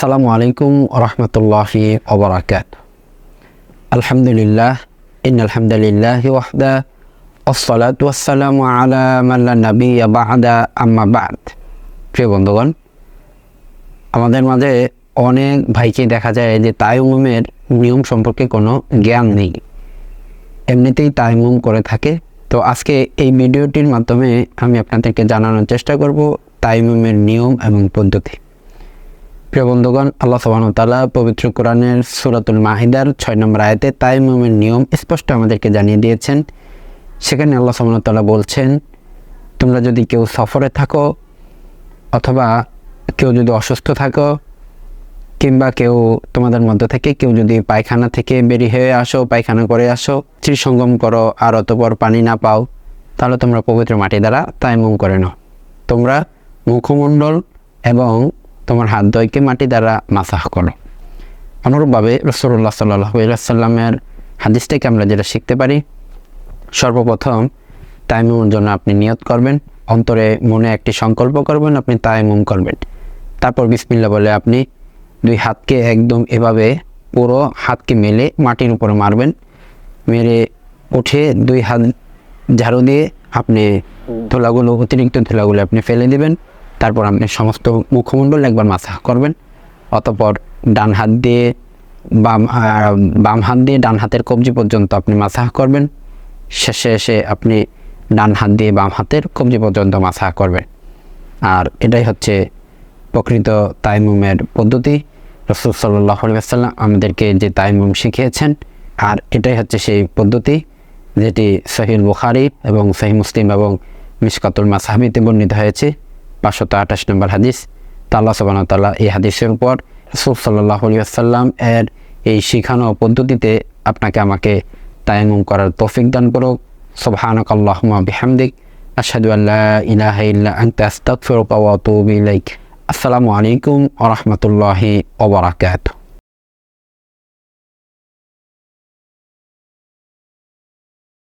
আসসালামু আলাইকুম রহমতুল্লাহি ওবরাকাত। আলহামদুলিল্লাহ ইন আলহামদুলিল্লাহ ওয়াহদা আসসালাত ওয়াসসালামু আলা মাল্লা নবী বাহাদা আম্মা বাদ। প্রিয় বন্ধুগণ, আমাদের মাঝে অনেক ভাইকে দেখা যায় যে তাইমুমের নিয়ম সম্পর্কে কোনো জ্ঞান নেই। এমনিতেই তাইমুম করে থাকে। তো আজকে এই ভিডিওটির মাধ্যমে আমি আপনাদেরকে জানানোর চেষ্টা করব তাইমুমের নিয়ম এবং পদ্ধতি। প্রিয় বন্ধুগণ, আল্লাহ তাআলা পবিত্র কোরআনের সুরাতুল মাহিদার ছয় নম্বর আয়তে তাইমুমের নিয়ম স্পষ্ট আমাদেরকে জানিয়ে দিয়েছেন। সেখানে আল্লাহ তাআলা বলছেন, তোমরা যদি কেউ সফরে থাকো অথবা কেউ যদি অসুস্থ থাকো কিংবা কেউ তোমাদের মধ্য থেকে কেউ যদি পায়খানা থেকে বেরিয়ে হয়ে আসো, পায়খানা করে আসো সঙ্গম করো আর অতপর পানি না পাও, তাহলে তোমরা পবিত্র মাটি দ্বারা তাইমুম করে নাও। তোমরা মুখমণ্ডল এবং তোমার হাত দয়কে মাটি দ্বারা মাসাহ করো। অনুরূপভাবে রসুল্লাহ সাল্লাহ সাল্লামের হাদিস থেকে আমরা যেটা শিখতে পারি, সর্বপ্রথম তাইমুমের জন্য আপনি নিয়ত করবেন, অন্তরে মনে একটি সংকল্প করবেন, আপনি তাইমুম করবেন। তারপর বিসমিল্লা বলে আপনি দুই হাতকে একদম এভাবে পুরো হাতকে মেলে মাটির উপরে মারবেন, মেরে উঠে দুই হাত ঝাড়ু দিয়ে আপনি ধুলাগুলো, অতিরিক্ত ধুলাগুলো আপনি ফেলে দেবেন। তারপর আপনি সমস্ত মুখমণ্ডল একবার মাথা করবেন, অতপর ডান হাত দিয়ে বাম বাম হাত দিয়ে ডান হাতের কবজি পর্যন্ত আপনি মাথা করবেন, শেষে এসে আপনি ডান হাত দিয়ে বাম হাতের কবজি পর্যন্ত মাথা করবেন। আর এটাই হচ্ছে প্রকৃত তাইমুমের পদ্ধতি। রসুল সাল্লাহ সাল্লাম আমাদেরকে যে তাইমুম শিখিয়েছেন, আর এটাই হচ্ছে সেই পদ্ধতি যেটি সহিল বুখারি এবং সহি মুসলিম এবং মিসকাতুল মাসাহাবিতে বর্ণিত হয়েছে। পাঁচশত আঠাশ নম্বর হাদিস। তা আল্লাহ সবান তাল্লাহ এই হাদিসের উপর রসুল সাল্লাহ সাল্লাম এর এই শিখানো পদ্ধতিতে আপনাকে আমাকে তায়ামুম করার তৌফিক দান করুক। সুবহানাক আল্লাহমা বিহামদিক। আশহাদু আল্লাহ ইলাহা আসসালামু আলাইকুম ওয়া রাহমাতুল্লাহি ওয়া